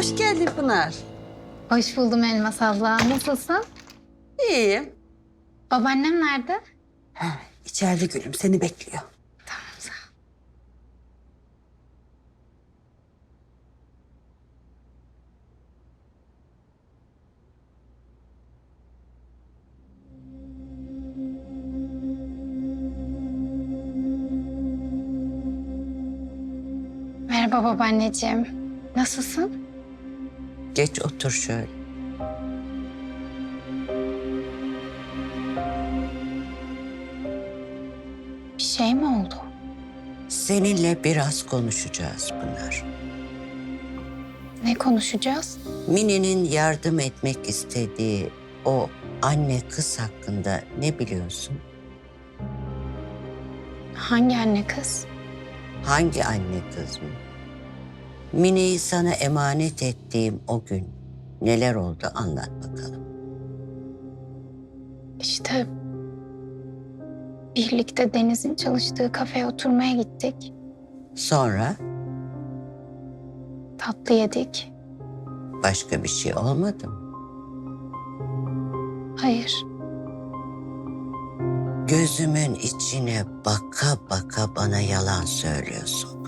Hoş geldin Pınar. Hoş buldum Elmas abla. Nasılsın? İyiyim. Babaannem nerede? Ha, içeride gülüm seni bekliyor. Tamam sağ ol. Merhaba babaanneciğim. Nasılsın? Geç otur şöyle. Bir şey mi oldu? Seninle biraz konuşacağız Pınar. Ne konuşacağız? Mine'nin yardım etmek istediği o anne kız hakkında ne biliyorsun? Hangi anne kız? Hangi anne kız mı? Mine'yi sana emanet ettiğim o gün neler oldu anlat bakalım. İşte birlikte Deniz'in çalıştığı kafeye oturmaya gittik. Sonra Tatlı yedik. başka bir şey olmadı mı? Hayır. Gözümün içine baka baka bana yalan söylüyorsun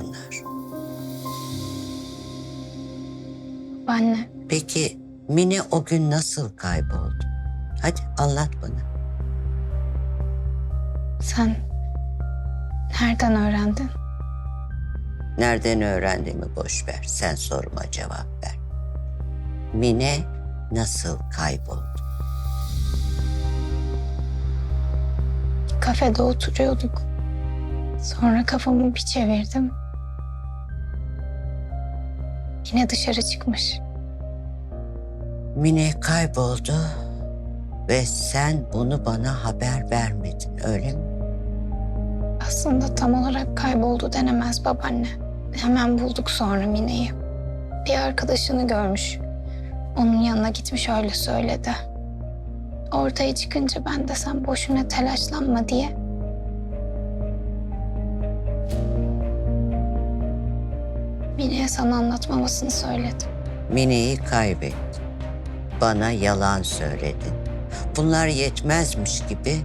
Anne, Peki Mine o gün nasıl kayboldu? Hadi anlat bana. sen nereden öğrendin? Nereden öğrendiğimi boş ver. Sen soruma cevap ver. Mine nasıl kayboldu? Kafede oturuyorduk. Sonra kafamı bir çevirdim. Yine dışarı çıkmış. Mine kayboldu ve sen bunu bana haber vermedin öyle mi? Aslında tam olarak kayboldu denemez babaanne. Hemen bulduk sonra Mine'yi. Bir arkadaşını görmüş. Onun yanına gitmiş öyle söyledi. Ortaya çıkınca ben de sen boşuna telaşlanma diye Mine'ye sana anlatmamasını söyledim. Mine'yi kaybettin. Bana yalan söyledin. Bunlar yetmezmiş gibi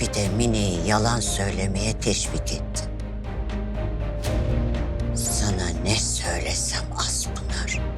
bir de Mine'yi yalan söylemeye teşvik ettin.